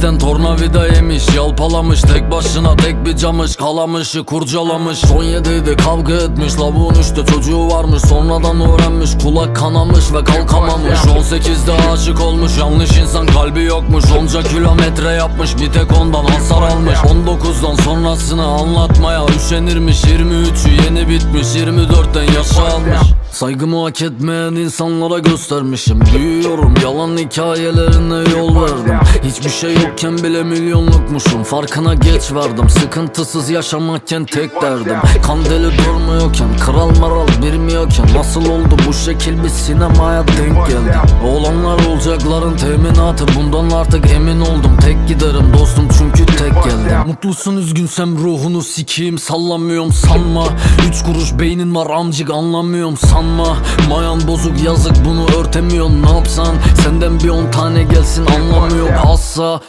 Polisten tornavida yemiş Yalpalamış tek başına tek bir camış Kalamışı kurcalamış. 17'de kavga etmiş Lavuğun üstte çocuğu varmış. Sonradan öğrenmiş kulak kanamış ve kalkamamış. 18'de aşık olmuş Yanlış insan kalbi yokmuş. Onca kilometre yapmış bir tek ondan hasar almış. 19'dan sonrasını anlatmaya üşenirmiş 23'ü yeni bitmiş 24'ten yaşa almış. Saygımı hak etmeyen insanlara göstermişim. Büyüyorum yalan hikayelerine yol verdim. Hiçbir şey yokken bile milyonlukmuşum. Farkına geç vardım Sıkıntısız yaşamakken tek derdim. Kandeli durmuyorken Kral maral bilmiyorken Nasıl oldu bu şekil? Bir sinemaya denk geldi Olanlar olacakların teminatı Bundan artık emin oldum. Tek giderim Mutlusun üzgünsem ruhunu sikeyim Sallamıyorum sanma. Üç kuruş beynin var amcık anlamıyorum sanma. Mayan bozuk yazık bunu örtemiyorsun ne yapsan? Senden bir on tane gelsin anlamıyor asla